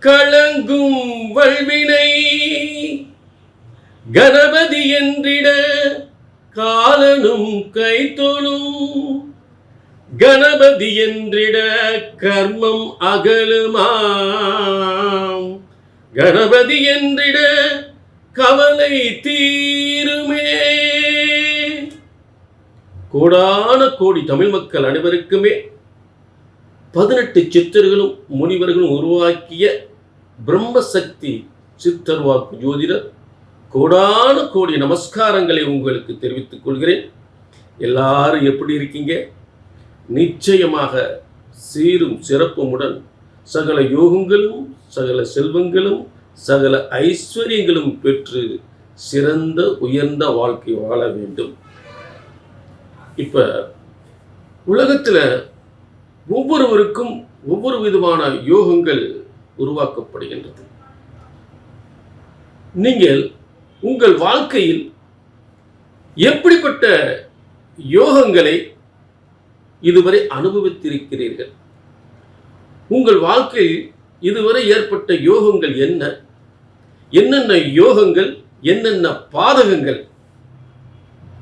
கலங்கும் வல்வினை. கணபதி என்றிட காலனும் கைத்தொழும். கணபதி என்றிட கர்மம் அகலுமாம். கணபதி என்றிட கவலை தீருமே. கோடான கோடி தமிழ் மக்கள் அனைவருக்குமே பதினெட்டு சித்தர்களும் முனிவர்களும் உருவாக்கிய பிரம்மசக்தி சித்தர்வாக்கு ஜோதிடர் கோடான கோடி நமஸ்காரங்களை உங்களுக்கு தெரிவித்துக் கொள்கிறேன். எல்லாரும் எப்படி இருக்கீங்க? நிச்சயமாக சீரும் சிறப்புமுடன் சகல யோகங்களும் சகல செல்வங்களும் சகல ஐஸ்வர்யங்களும் பெற்று சிறந்த உயர்ந்த வாழ்க்கை வாழ வேண்டும். இப்ப உலகத்தில் ஒவ்வொருவருக்கும் ஒவ்வொரு விதமான யோகங்கள் உருவாக்கப்படுகின்றது. நீங்கள் உங்கள் வாழ்க்கையில் எப்படிப்பட்ட யோகங்களை இதுவரை அனுபவித்திருக்கிறீர்கள்? உங்கள் வாழ்க்கையில் இதுவரை ஏற்பட்ட யோகங்கள் என்ன? என்னென்ன யோகங்கள் என்னென்ன பாதகங்கள்?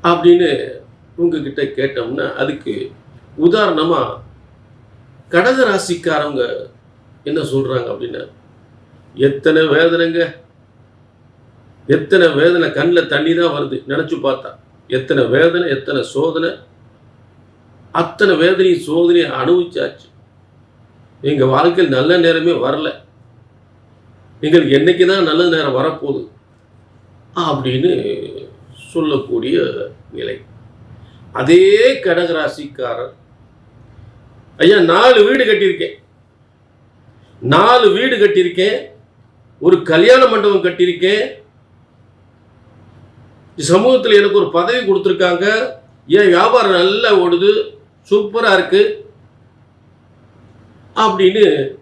அப்படின்னு உங்ககிட்ட கேட்டோம்னா அதுக்கு உதாரணமா கடக ராசிக்காரவங்க என்ன சொல்கிறாங்க அப்படின்னா எத்தனை வேதனைங்க? எத்தனை வேதனை கண்ணில் தண்ணி தான் வருது நினச்சி பார்த்தா. எத்தனை வேதனை எத்தனை சோதனை? அத்தனை வேதனையும் சோதனையை அனுபவிச்சாச்சு. எங்கள் வாழ்க்கையில் நல்ல நேரமே வரல. எங்களுக்கு என்னைக்கு தான் நல்ல நேரம் வரப்போகுது அப்படின்னு சொல்லக்கூடிய நிலை. அதே கடகராசிக்காரர். ஐயா நாலு வீடு கட்டியிருக்கேன். நாலு வீடு கட்டியிருக்கேன் ஒரு கல்யாண மண்டபம் கட்டியிருக்கேன் சமூகத்தில் எனக்கு ஒரு பதவி கொடுத்துருக்காங்க. என் வியாபாரம் நல்லா ஓடுது சூப்பராக இருக்கு. அப்படின்னு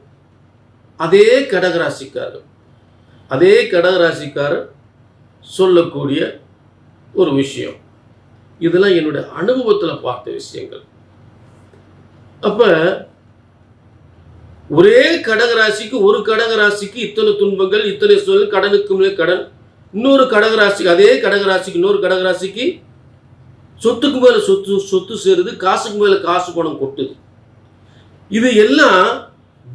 அதே கடகராசிக்காரர் அதே கடகராசிக்காரர் சொல்லக்கூடிய ஒரு விஷயம். இதெல்லாம் என்னுடைய அனுபவத்தில் பார்த்த விஷயங்கள். அப்போ ஒரே கடகராசிக்கு ஒரு கடகராசிக்கு இத்தனை துன்பங்கள் இத்தனை சூழல் கடனுக்கு மேல் கடன். இன்னொரு கடகராசிக்கு அதே கடகராசிக்கு இன்னொரு கடகராசிக்கு சொத்துக்கு மேலே சொத்து சொத்து சேருது காசுக்கு மேலே காசு பணம் கொட்டுது. இது எல்லாம்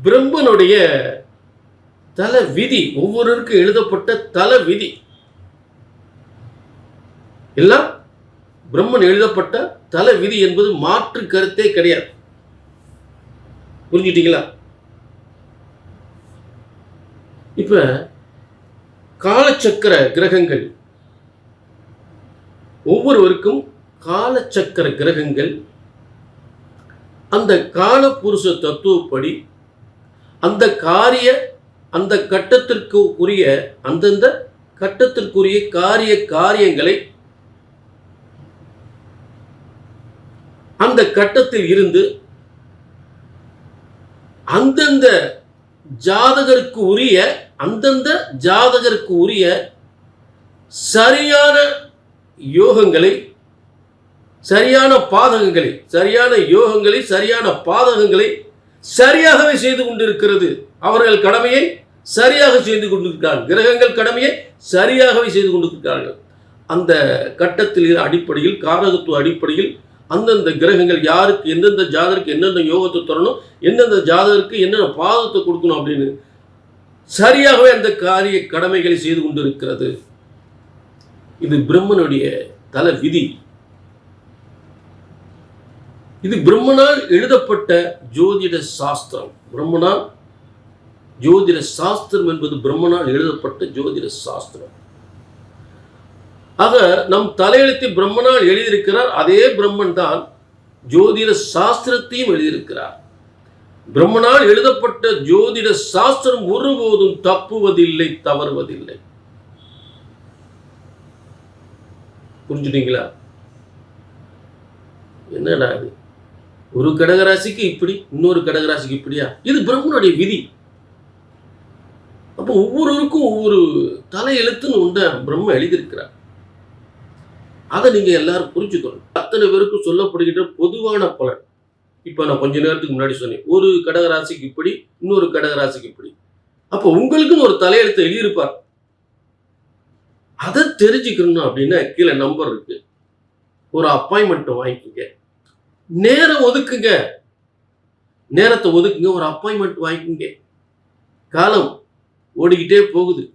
பிரம்மனுடைய தல விதி ஒவ்வொருவருக்கும் எழுதப்பட்ட தல விதி. எல்லாம் பிரம்மன் எழுதப்பட்ட தல விதி என்பது மாற்று கருத்தே கிடையாது. புரிஞ்சுட்டீங்களா இப்போ காலச்சக்கர கிரகங்கள். ஒவ்வொருவருக்கும் காலச்சக்கர கிரகங்கள். அந்த காலபுருஷ தத்துவப்படி அந்த காரிய அந்த கட்டத்திற்கு உரிய அந்தந்த கட்டத்திற்குரிய காரிய காரியங்களை அந்த கட்டத்தில் இருந்து அந்தந்த ஜாதகருக்கு உரிய அந்தந்த ஜாதகருக்கு உரிய சரியான யோகங்களை சரியான பாதகங்களை சரியான யோகங்களை சரியான பாதகங்களை சரியாகவே செய்து கொண்டிருக்கிறது. அவர்கள் கடமையை சரியாக செய்து கொண்டிருக்கிறார்கள். கிரகங்கள் கடமையை சரியாகவே செய்து கொண்டிருக்கிறார்கள். அந்த கட்டத்தில் அடிப்படையில் காரகத்துவ அடிப்படையில் அந்தந்த கிரகங்கள் யாருக்கு எந்தெந்த ஜாதகருக்கு என்னென்ன யோகத்தை தரணும் எந்தெந்த ஜாதகருக்கு என்னென்ன பாதத்தை கொடுக்கணும் அப்படின்னு சரியாகவே அந்த காரிய கடமைகளை செய்து கொண்டிருக்கிறது. இது பிரம்மனுடைய தல விதி. இது பிரம்மனால் எழுதப்பட்ட ஜோதிட சாஸ்திரம். பிரம்மனால் ஜோதிட சாஸ்திரம் என்பது பிரம்மனால் எழுதப்பட்ட ஜோதிட சாஸ்திரம். ஆக நம் தலையெழுத்தை பிரம்மனால் எழுதியிருக்கிறார் அதே பிரம்மன் தான் ஜோதிட சாஸ்திரத்தையும் எழுதியிருக்கிறார். பிரம்மனால் எழுதப்பட்ட ஜோதிட சாஸ்திரம் ஒருபோதும் தப்புவதில்லை தவறுவதில்லை. புரிஞ்சுட்டீங்களா? என்னடா இது? ஒரு கடகராசிக்கு இப்படி இன்னொரு கடகராசிக்கு இப்படியா? இது பிரம்மனுடைய விதி. அப்போ ஒவ்வொருவருக்கும் ஒவ்வொரு தலையெழுத்துன்னு உண்ட பிரம்ம எழுதியிருக்கிறார். அதை நீங்க எல்லாரும் புரிஞ்சுக்கணும். அத்தனை பேருக்கும் சொல்லப்படுகின்ற பொதுவான பலன். இப்போ நான் கொஞ்ச நேரத்துக்கு முன்னாடி சொன்னேன் ஒரு கடகராசிக்கு இப்படி இன்னொரு கடகராசிக்கு இப்படி. அப்போ உங்களுக்குன்னு ஒரு தலையெழுத்து எழுதியிருப்பார். அதை தெரிஞ்சுக்கணும் அப்படின்னா கீழே நம்பர் இருக்கு. ஒரு அப்பாயின்மெண்ட் வாங்கிக்கோங்க. நேரம் ஒதுக்குங்க. நேரத்தை ஒதுக்குங்க ஒரு அப்பாயின்மெண்ட் வாங்கிக்கோங்க. காலம் ஓடிக்கிட்டே போகுது.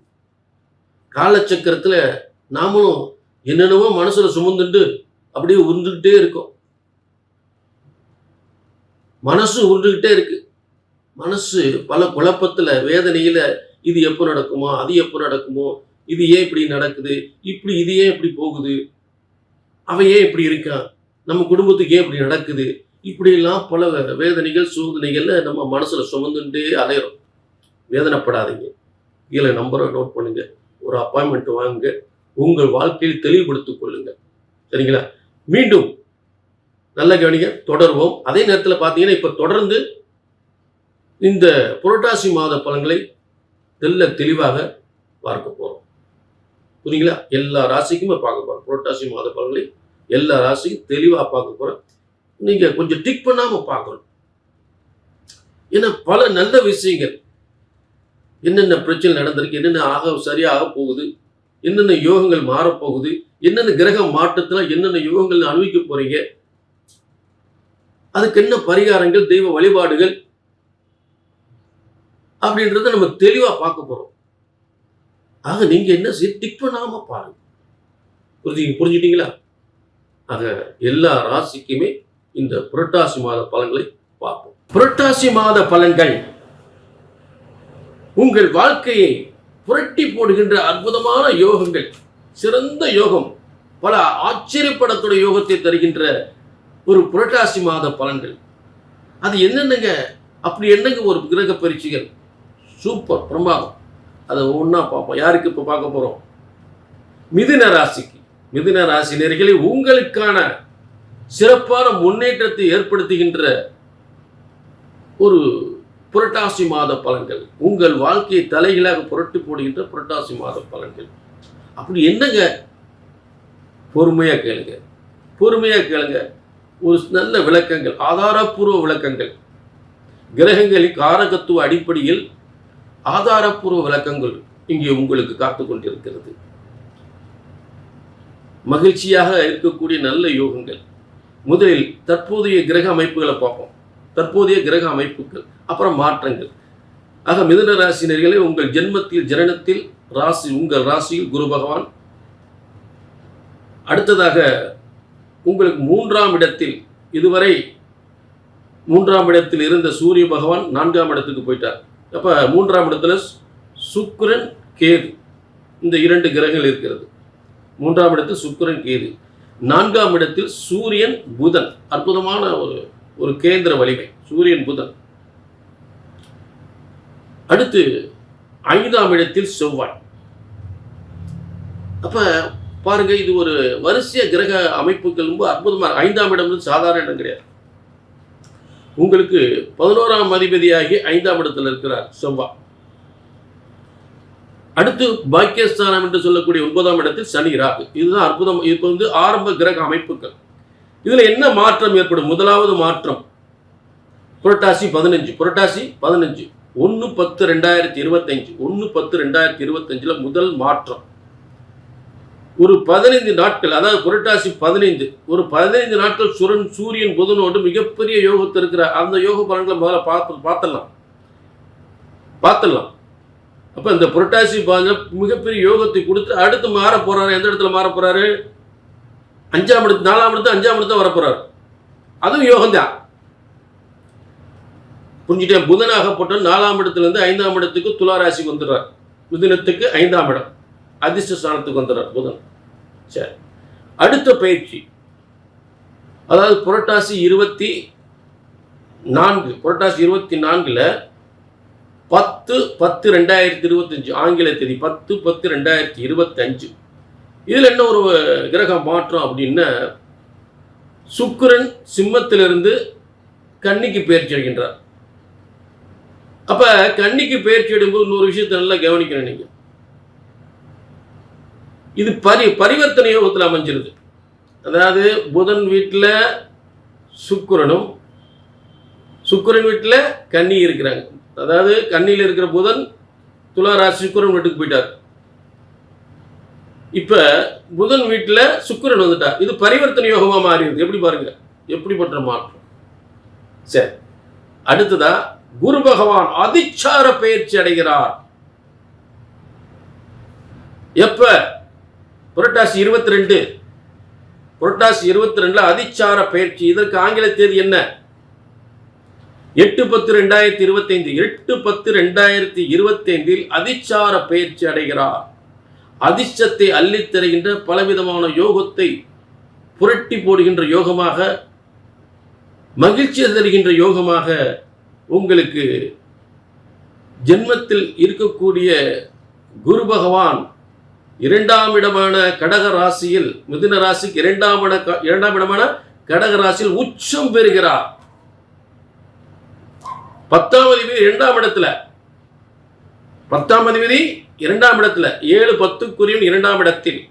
காலச்சக்கரத்தில் நாமளும் என்னென்னவோ மனசுல சுமந்துட்டு அப்படியே உருந்துக்கிட்டே இருக்கோம். மனசு உருண்டுகிட்டே இருக்கு. மனசு பல குழப்பத்தில் வேதனையில் இது எப்போ நடக்குமோ அது எப்போ நடக்குமோ இது ஏன் இப்படி நடக்குது இப்படி இது ஏன் இப்படி போகுது அவன் ஏன் இப்படி இருக்கான் நம்ம குடும்பத்துக்கு ஏன் இப்படி நடக்குது இப்படியெல்லாம் பல வேதனைகள் சோதனைகளில் நம்ம மனசில் சுமந்துட்டே அலையிறோம். வேதனைப்படாதீங்க. கீழே நம்பரை நோட் பண்ணுங்க. ஒரு அப்பாயின்மெண்ட் வாங்குங்க. உங்கள் வாழ்க்கையில் தெளிவுபடுத்திக் கொள்ளுங்க சரிங்களா? மீண்டும் நல்ல கவனிக்க தொடர்வோம். அதே நேரத்தில் பார்த்தீங்கன்னா இப்போ தொடர்ந்து இந்த புரட்டாசி மாத பலன்களை தெல்ல தெளிவாக பார்க்க போகிறோம் புரியுங்களா எல்லா ராசிக்குமே பார்க்க போகிறோம் புரட்டாசி மாத பலன்களை எல்லா ராசிக்கும் தெளிவாக பார்க்க போகிறோம் நீங்கள் கொஞ்சம் டிக் பண்ணாமல் பார்க்கணும். ஏன்னா பல நல்ல விஷயங்கள் என்னென்ன பிரச்சனை நடந்திருக்கு என்னென்ன ஆக சரியாக போகுது என்னென்ன யோகங்கள் மாறப்போகுது என்னென்ன கிரக மாற்றத்தில் என்னென்ன யோகங்கள் அனுபவிக்க போகிறீங்க அதுக்கு என்ன பரிகாரங்கள் தெய்வ வழிபாடுகள் அப்படின்றத நம்ம தெளிவா பார்க்க போறோம். ஆக நீங்க என்ன செய்ய டிக் பண்ணாமல் பாருங்க. புரிஞ்சு புரிஞ்சுட்டீங்களா ஆக எல்லா ராசிக்குமே இந்த புரட்டாசி மாத பலன்களை பார்ப்போம். புரட்டாசி மாத பலன்கள். உங்கள் வாழ்க்கையை புரட்டி போடுகின்ற அற்புதமான யோகங்கள் சிறந்த யோகம் பல ஆச்சரியப்படக்கூடிய யோகத்தை தருகின்ற ஒரு புரட்டாசி மாத பலன்கள். அது என்னென்னங்க? அப்படி என்னங்க ஒரு கிரக பரீட்சைகள்? சூப்பர் பிரமாதம் அதை ஒன்றா பார்ப்போம். யாருக்கு இப்போ பார்க்க போகிறோம் மிதுன ராசிக்கு. மிதுன ராசி நேர்களை உங்களுக்கான சிறப்பான முன்னேற்றத்தை ஏற்படுத்துகின்ற ஒரு புரட்டாசி மாத பலன்கள். உங்கள் வாழ்க்கையை தலைகளாக புரட்டி போடுகின்ற புரட்டாசி மாத பலன்கள். அப்படி என்னங்க? பொறுமையாக கேளுங்க. பொறுமையாக கேளுங்க. ஒரு நல்ல விளக்கங்கள் ஆதாரப்பூர்வ விளக்கங்கள். கிரகங்களின் காரகத்துவ அடிப்படையில் ஆதாரப்பூர்வ விளக்கங்கள் இங்கே உங்களுக்கு காத்து கொண்டிருக்கிறது. மகிழ்ச்சியாக இருக்கக்கூடிய நல்ல யோகங்கள். முதலில் தற்போதைய கிரக அமைப்புகளை பார்ப்போம். தற்போதைய கிரக அமைப்புகள் அப்புறம் மாற்றங்கள். ஆக மிதுன ராசினர்களே உங்கள் ஜென்மத்தில் ஜனனத்தில் ராசி உங்கள் ராசியில் குரு பகவான் அடுத்ததாக உங்களுக்கு மூன்றாம் இடத்தில் இதுவரை மூன்றாம் இடத்தில் இருந்த சூரிய பகவான் நான்காம் இடத்துக்கு போயிட்டார். அப்ப மூன்றாம் இடத்துல சுக்கிரன் கேது. இந்த இரண்டு கிரகங்கள் இருக்கிறது. மூன்றாம் இடத்தில் சுக்கரன் கேது. நான்காம் இடத்தில் சூரியன் புதன். அற்புதமான ஒரு ஒரு கேந்திர வலிமை. சூரியன் புதன். அடுத்து ஐந்தாம் இடத்தில் செவ்வாய். அப்போ பாருங்க இது ஒரு வரிசைய கிரக அமைப்புகள் ரொம்ப அற்புதமாக ஐந்தாம் இடம் வந்து சாதாரண இடம் கிடையாது. உங்களுக்கு பதினோராம் அதிபதியாகி ஐந்தாம் இடத்துல இருக்கிறார் செவ்வா. அடுத்து பாக்கியஸ்தானம் என்று சொல்லக்கூடிய ஒன்பதாம் இடத்தில் சனி ராகு. இதுதான் அற்புதம். இப்போ வந்து ஆரம்ப கிரக அமைப்புகள். இதுல என்ன மாற்றம் ஏற்படும்? முதலாவது மாற்றம் புரட்டாசி பதினஞ்சு. புரட்டாசி பதினஞ்சு. ஒன்று பத்து ரெண்டாயிரத்தி இருபத்தஞ்சு. ஒன்று பத்து ரெண்டாயிரத்தி இருபத்தஞ்சில் முதல் மாற்றம். ஒரு பதினைந்து நாட்கள் அதாவது புரட்டாசி பதினைந்து ஒரு பதினைந்து நாட்கள் சுரன் சூரியன் புதனோடு மிகப்பெரிய யோகத்தில் இருக்கிற அந்த யோக பலன்களை முதல்ல பார்த்து பார்த்தலாம் பார்த்துடலாம். அப்போ இந்த புரட்டாசி பாருங்க மிகப்பெரிய யோகத்தை கொடுத்து அடுத்து மாற போறாரு. எந்த இடத்துல மாற போறாரு? அஞ்சாம் இடத்து நாலாம் இடத்து அஞ்சாம் இடத்து வர போறாரு அதுவும் யோகம்தான் புரிஞ்சுட்டேன் புதனாகப்பட்ட நாலாம் இடத்துல இருந்து ஐந்தாம் இடத்துக்கு துளாராசிக்கு வந்துடுறார். மிதுனத்துக்கு ஐந்தாம் இடம். அதிர்ஷ்ட ஸ்தானத்துக்கு வந்துடுறார். புதன். சரி. அடுத்த பயிற்சி. அதாவது புரட்டாசி இருபத்தி நான்கு புரட்டாசி இருபத்தி நான்குல பத்து பத்து ரெண்டாயிரத்தி இருபத்தஞ்சு ஆங்கில தேதி பத்து பத்து ரெண்டாயிரத்தி இருபத்தஞ்சு. இதில் என்ன ஒரு கிரக மாற்றம் அப்படின்னா சுக்கரன் சிம்மத்திலிருந்து கன்னிக்கு பயிற்சி அடைகின்றார். அப்ப கன்னிக்கு பயிற்சி எடுக்கும்போது இன்னொரு விஷயத்தை நல்லா கவனிக்கணும் நீங்கள் இது பரி பரிவர்த்தனை யோகத்தில் அமைஞ்சிருது. அதாவது புதன் வீட்டில் சுக்கிரனும் சுக்கரன் வீட்டில் கன்னி இருக்கிறாங்க. அதாவது கன்னியில் இருக்கிற புதன் துலா ராசி வீட்டுக்கு போயிட்டார். இப்ப புதன் வீட்டுல சுக்கரன் வந்துட்டார் இது பரிவர்த்தனை யோகமா மாறிடுது. எப்படி பாருங்க. எப்படிப்பட்ட மாற்றம்? சரி. அடுத்ததா குரு பகவான் அதிச்சார பயிற்சி அடைகிறார். எப்ப? புரட்டாசி இருபத்தி ரெண்டு புரட்டாசி இருபத்தி ரெண்டுல அதிச்சார பயிற்சி. இதற்கு ஆங்கில தேதி என்ன? எட்டு பத்து ரெண்டாயிரத்தி இருபத்தைந்து. எட்டு பத்து ரெண்டாயிரத்தி இருபத்தைந்தில் அதிச்சார பயிற்சி அடைகிறார். அதிர்ஷ்டத்தை அள்ளித்தருகின்ற பலவிதமான யோகத்தை புரட்டி போடுகின்ற யோகமாக மகிழ்ச்சி தருகின்ற யோகமாக உங்களுக்கு ஜென்மத்தில் இருக்கக்கூடிய குரு பகவான் இரண்டாம் இடமான கடக ராசியில் மிதுன ராசிக்கு இரண்டாம் இட இரண்டாம் இடமான கடக ராசியில் உச்சம் பெறுகிறார். பத்தாம் அதிபதி இரண்டாம் இடத்துல. பத்தாம் அதிபதி இரண்டாம் இடத்துல. ஏழு பத்துக்குரியும் இரண்டாம் இடத்தில்.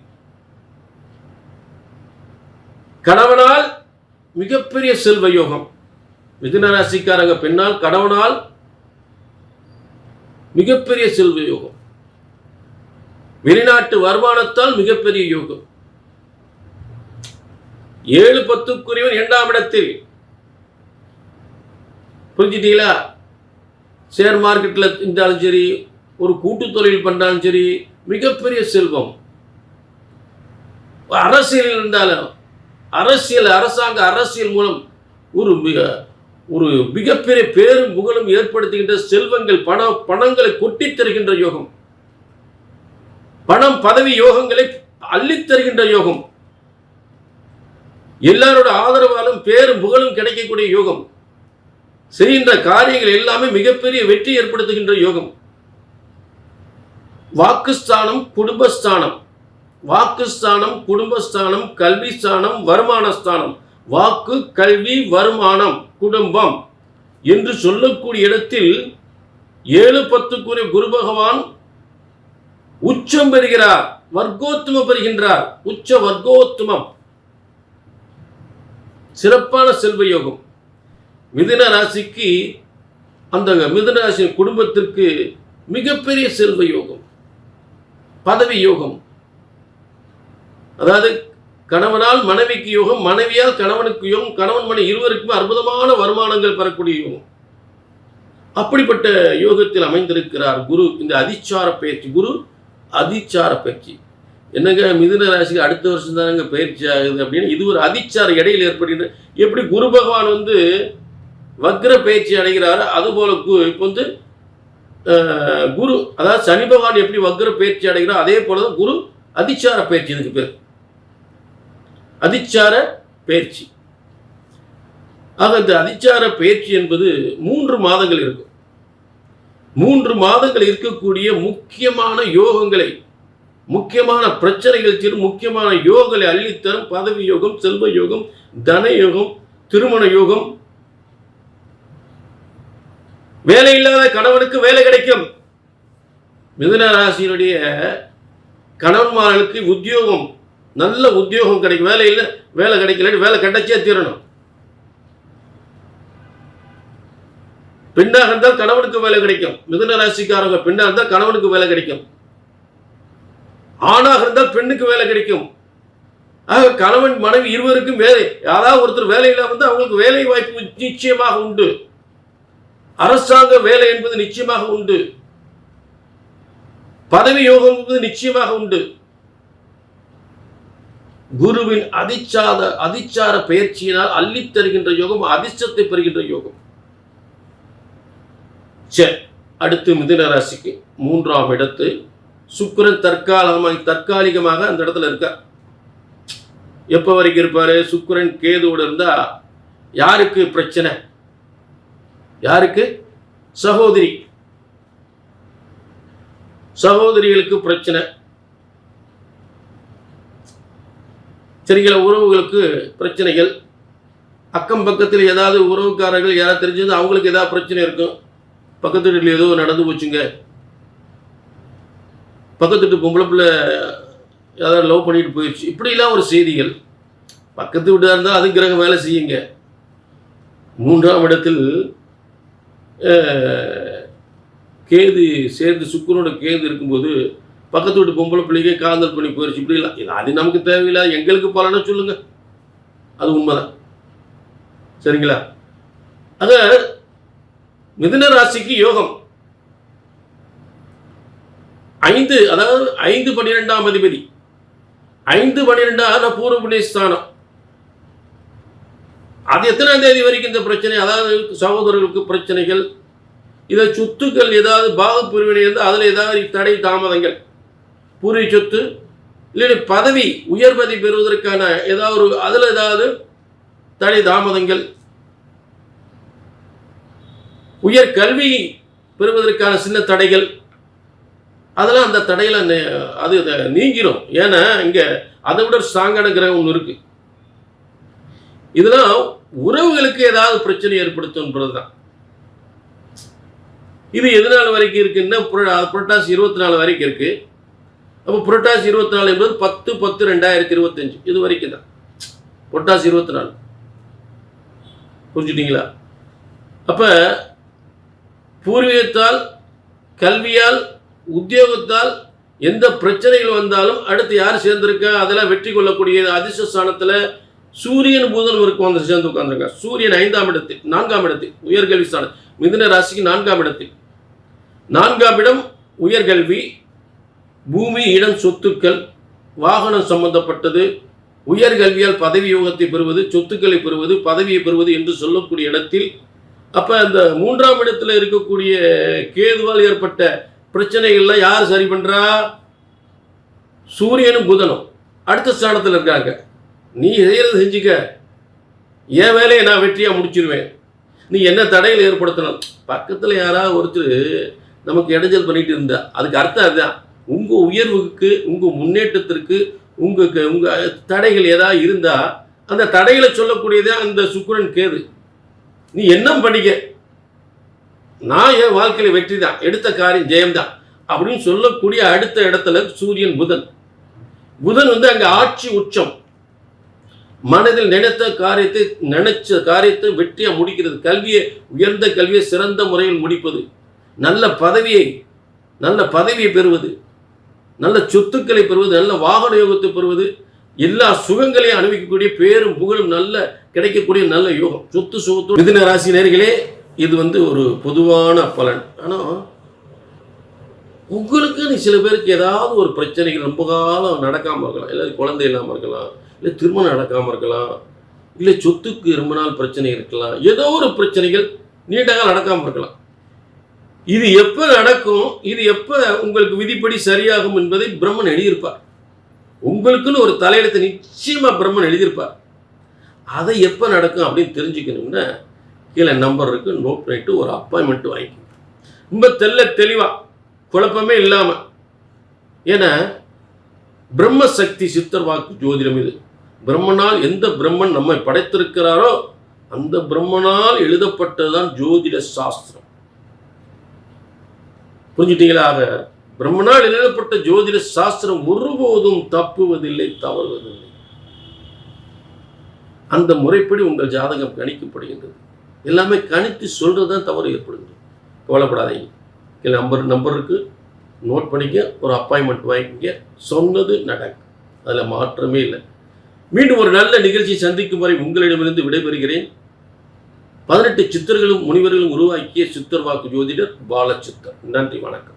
கணவனால் மிகப்பெரிய செல்வ யோகம் மிதுன ராசிக்காரங்க பெண்ணால் கணவனால் மிகப்பெரிய செல்வ யோகம் வெளிநாட்டு வருமானத்தால் மிகப்பெரிய யோகம். ஏழு பத்துக்குரியவன் இரண்டாம் இடத்தில். புரிஞ்சிட்டீங்களா? ஷேர் மார்க்கெட்டில் இருந்தாலும் சரி ஒரு கூட்டு தொழில் பண்ணாலும் சரி மிகப்பெரிய செல்வம். அரசியல் இருந்தாலும் அரசியல் அரசாங்க அரசியல் மூலம் ஒரு மிக ஒரு மிகப்பெரிய பேரும் புகழும் ஏற்படுத்துகின்ற செல்வங்கள் பண பணங்களை கொட்டித் தருகின்ற யோகம். பணம் பதவி யோகங்களை அள்ளித்தருகின்ற யோகம். எல்லாரோட ஆதரவாலும் பேரும் புகழும் கிடைக்கக்கூடிய யோகம். செய்கின்ற காரியங்கள் எல்லாமே மிகப்பெரிய வெற்றி ஏற்படுத்துகின்ற யோகம். வாக்குஸ்தானம் குடும்பஸ்தானம். வாக்குஸ்தானம் குடும்பஸ்தானம் வருமான ஸ்தானம் வாக்கு கல்வி வருமானம் குடும்பம். என்று சொல்லக்கூடிய இடத்தில் ஏழு பத்துக்குரிய குரு பகவான் உச்சம் பெறுகிறார் வர்க்கோத்துமம் பெறுகின்றார் உச்ச வர்க்கோத்துமம். சிறப்பான செல்வ யோகம் மிதுன ராசிக்கு அந்த மிதுன ராசி குடும்பத்திற்கு மிகப்பெரிய செல்வ யோகம் பதவி யோகம். அதாவது கணவனால் மனைவிக்கு யோகம் மனைவியால் கணவனுக்கு யோகம் கணவன் மனை இருவருக்குமே அற்புதமான வருமானங்கள் பெறக்கூடிய யோகம். அப்படிப்பட்ட யோகத்தில் அமைந்திருக்கிறார் குரு. இந்த அதிச்சார பயிற்சி குரு அதிச்சார பயிற்சி என்னங்க மிதுன ராசிக்கு அடுத்த வருஷம் தானங்க பயிற்சி ஆகுது அப்படின்னு இது ஒரு அதிச்சார இடையில் ஏற்படுகிறது எப்படி குரு பகவான் வந்து வக்ர பயிற்சி அடைகிறாரு அதுபோல கு- இப்போ வந்து குரு அதாவது சனி பகவான் எப்படி வக்ர பயிற்சி அடைகிறாரோ அதே போல தான் குரு அதிச்சார பயிற்சி இதுக்கு பேர். அதிச்சார பயிற்சி. ஆக இந்த அதிச்சார பயிற்சி என்பது மூன்று மாதங்கள் இருக்கும். மூன்று மாதங்கள் இருக்கக்கூடிய முக்கியமான யோகங்களை முக்கியமான பிரச்சனைகள் தீரும் முக்கியமான யோகங்களை அள்ளித்தரும். பதவி யோகம் செல்வ யோகம் தன யோகம் திருமண யோகம். வேலை இல்லாத கணவனுக்கு வேலை கிடைக்கும். மிதுன ராசியினுடைய கணவன்மார்களுக்கு உத்தியோகம் நல்ல உத்தியோகம் கிடைக்கும். வேலை இல்லை வேலை கிடைக்கல வேலை கிடைச்சே தீரணும். பெண்ணாக இருந்தால் கணவனுக்கு வேலை கிடைக்கும். மிதுன ராசிக்காரங்க பெண்ணாக இருந்தால் கணவனுக்கு வேலை கிடைக்கும். ஆணாக இருந்தால் பெண்ணுக்கு வேலை கிடைக்கும். ஆக கணவன் மனைவி இருவருக்கும் வேலை. யாராவது ஒருத்தர் வேலையில் வந்து அவங்களுக்கு வேலை வாய்ப்பு நிச்சயமாக உண்டு. அரசாங்க வேலை என்பது நிச்சயமாக உண்டு. பதவி யோகம் என்பது நிச்சயமாக உண்டு. குருவின் அதிச்சாத அதிச்சார பயிற்சியினால் அள்ளித் தருகின்ற யோகம் அதிர்ஷ்டத்தை பெறுகின்ற யோகம். சரி அடுத்து மிதுன ராசிக்கு மூன்றாம் இடத்து. சுக்கரன் தற்காலமாக தற்காலிகமாக அந்த இடத்துல இருக்கார். எப்போ வரைக்கும் இருப்பார்? சுக்கரன் கேதுவோட இருந்தால் யாருக்கு பிரச்சனை? யாருக்கு? சகோதரி. சகோதரிகளுக்கு பிரச்சனை. சரிங்களா உறவுகளுக்கு பிரச்சனைகள். அக்கம் பக்கத்தில் ஏதாவது உறவுக்காரர்கள் யாராவது தெரிஞ்சது அவங்களுக்கு ஏதாவது பிரச்சனை இருக்கும். பக்கத்து வீட்டில் ஏதோ நடந்து போச்சுங்க. பக்கத்து வீட்டு பொம்பளை பிள்ளை ஏதாவது லவ் பண்ணிட்டு போயிடுச்சு இப்படிலாம் ஒரு செய்திகள் பக்கத்து வீட்டாக இருந்தால் அது கிரகம் வேலை செய்யுங்க. மூன்றாம் இடத்தில் கேது சேர்ந்து சுக்கரோட கேது இருக்கும்போது பக்கத்து வீட்டு பொம்பளை பிள்ளைக்கே காதல் பண்ணி போயிடுச்சு இப்படிலாம் இல்லை இது அது நமக்கு தேவையில்லை எங்களுக்கு பலனை சொல்லுங்கள் அது உண்மைதான். சரிங்களா? அதை மிதுன ராசிக்கு யோகம். ஐந்து அதாவது ஐந்து பன்னிரெண்டாம் அதிபதி. ஐந்து பன்னிரெண்டாம் பூர்வ புண்ணியஸ்தானம் அது எத்தனாம் தேதி வரைக்கும் இந்த பிரச்சனை? அதாவது சகோதரர்களுக்கு பிரச்சனைகள் இதை சொத்துக்கள் ஏதாவது பாக பிரிவினை இருந்தால் அதில் ஏதாவது தடை தாமதங்கள். பூர்வீக சொத்து இல்லை பதவி உயர் பதவி பெறுவதற்கான ஏதாவது ஒரு அதில் ஏதாவது தடை தாமதங்கள். உயர் கல்வி பெறுவதற்கான சின்ன தடைகள் அதெல்லாம் அந்த தடையில் அது நீங்கிடும் ஏன்னா இங்கே அதை விட ஸ்ட்ராங்கான கிரகம் ஒன்று இருக்கு. இதெல்லாம் உறவுகளுக்கு ஏதாவது பிரச்சனை ஏற்படுத்தும்ன்றதுதான். இது எது நாள் வரைக்கும் இருக்குன்னா புர- புரட்டாசி இருபத்தி நாலு வரைக்கும் இருக்கு. அப்போ புரட்டாசி இருபத்தி நாலு என்பது பத்து பத்து ரெண்டாயிரத்தி இருபத்தஞ்சு. இது வரைக்கும் தான். புரட்டாசி இருபத்தி நாலு. புரிஞ்சுட்டிங்களா? அப்போ பூர்வீகத்தால் கல்வியால் உத்தியோகத்தால் எந்த பிரச்சனைகள் வந்தாலும் அடுத்து யார் சேர்ந்திருக்கா அதெல்லாம் வெற்றி கொள்ளக்கூடிய அதிர்ஷ்ட ஸ்தானத்தில் சூரியன் பூதன் இருக்கும் அந்த சேர்ந்து உட்காந்துருங்க சூரியன் ஐந்தாம் இடத்தில் நான்காம் இடத்தில் உயர்கல்வி ஸ்தானம். மிதுன ராசிக்கு நான்காம் இடத்தில். நான்காம் இடம் உயர்கல்வி பூமி இடம் சொத்துக்கள் வாகனம் சம்பந்தப்பட்டது. உயர்கல்வியால் பதவி யோகத்தை பெறுவது சொத்துக்களை பெறுவது பதவியை பெறுவது என்று சொல்லக்கூடிய இடத்தில் அப்போ அந்த மூன்றாம் இடத்துல இருக்கக்கூடிய கேதுவால் ஏற்பட்ட பிரச்சனைகள்லாம் யார் சரி பண்ணுறா சூரியனும் புதனும். அடுத்த ஸ்தானத்தில் இருக்காங்க. நீ செய்கிறது செஞ்சுக்க. என் வேலையை நான் வெற்றியாக முடிச்சிருவேன். நீ என்ன தடைகள் ஏற்படுத்தணும்? பக்கத்தில் யாராவது ஒருத்தர் நமக்கு இடைஞ்சல் பண்ணிட்டு இருந்தா. அதுக்கு அர்த்தம் அதுதான். உங்கள் உயர்வுக்கு உங்கள் முன்னேற்றத்திற்கு உங்களுக்கு உங்கள் தடைகள் ஏதாவது இருந்தால் அந்த தடைகளை சொல்லக்கூடியதே அந்த சுக்கரன் கேது. நீ என்ன பண்ணிக்க நான் என் வாழ்க்கையில் வெற்றி தான் எடுத்த காரியம் ஜெயம்தான் அப்படின்னு சொல்லக்கூடிய அடுத்த இடத்துல சூரியன் புதன். புதன் வந்து அங்கே ஆட்சி உச்சம். மனதில் நினைத்த காரியத்தை நினைச்ச காரியத்தை வெற்றியா முடிக்கிறது. கல்வியை உயர்ந்த கல்வியை சிறந்த முறையில் முடிப்பது. நல்ல பதவியை நல்ல பதவியை பெறுவது. நல்ல சொத்துக்களை பெறுவது நல்ல வாகன யோகத்தை பெறுவது. எல்லா சுகங்களையும் அனுபவிக்கக்கூடிய பேரும் புகழும் நல்ல கிடைக்கக்கூடிய நல்ல யோகம். சொத்து சுகத்தோடு மிதின ராசி நேர்களே இது வந்து ஒரு பொதுவான பலன். ஆனால் உங்களுக்கு நீ சில பேருக்கு ஏதாவது ஒரு பிரச்சனைகள் ரொம்ப காலம் நடக்காமல் இருக்கலாம். இல்லை குழந்தை இல்லாமல் இருக்கலாம். இல்லை திருமணம் நடக்காமல் இருக்கலாம். இல்லை சொத்துக்கு ரொம்ப நாள் பிரச்சனை இருக்கலாம். ஏதோ ஒரு பிரச்சனைகள் நீண்டாக நடக்காமல் இருக்கலாம். இது எப்போ நடக்கும்? இது எப்போ உங்களுக்கு விதிப்படி சரியாகும் என்பதை பிரம்மன் எழுதியிருப்பார். உங்களுக்குன்னு ஒரு தலையெழுத்தை நிச்சயமாக பிரம்மன் எழுதியிருப்பார். அதை எப்போ நடக்கும் அப்படின்னு தெரிஞ்சுக்கணும்னா கீழே நம்பர் இருக்கு நோட் பண்ணிட்டு ஒரு அப்பாயின்மெண்ட் வாங்கிக்கணும் ரொம்ப தெல்ல தெளிவாக குழப்பமே இல்லாமல் ஏன்னா பிரம்ம சக்தி சித்தர் வாக்கு ஜோதிடம் இது. பிரம்மனால் எந்த பிரம்மன் நம்மை படைத்திருக்கிறாரோ அந்த பிரம்மனால் எழுதப்பட்டதுதான் ஜோதிட சாஸ்திரம். புரிஞ்சுட்டீங்களா? ஆக பிரம்மனால் எழுதப்பட்ட ஜோதிட சாஸ்திரம் ஒருபோதும் தப்புவதில்லை தவறுவதில்லை. அந்த முறைப்படி உங்கள் ஜாதகம் கணிக்கப்படுகின்றது. எல்லாமே கணித்து சொல்கிறது தான் தவறு ஏற்படுகிறது. கவலைப்படாதீங்க. கீழே நம்பர் நம்பருக்கு நோட் பண்ணிக்க ஒரு அப்பாயின்மெண்ட் வாங்கிக்க. சொன்னது நடக்கும். அதில் மாற்றமே இல்லை. மீண்டும் ஒரு நல்ல நிகழ்ச்சி சந்திக்கும் வரை உங்களிடமிருந்து விடைபெறுகிறேன். பதினெட்டு சித்தர்களும் முனிவர்களும் உருவாக்கிய சித்தர் வாக்கு ஜோதிடர் பாலச்சித்தர் நன்றி வணக்கம்.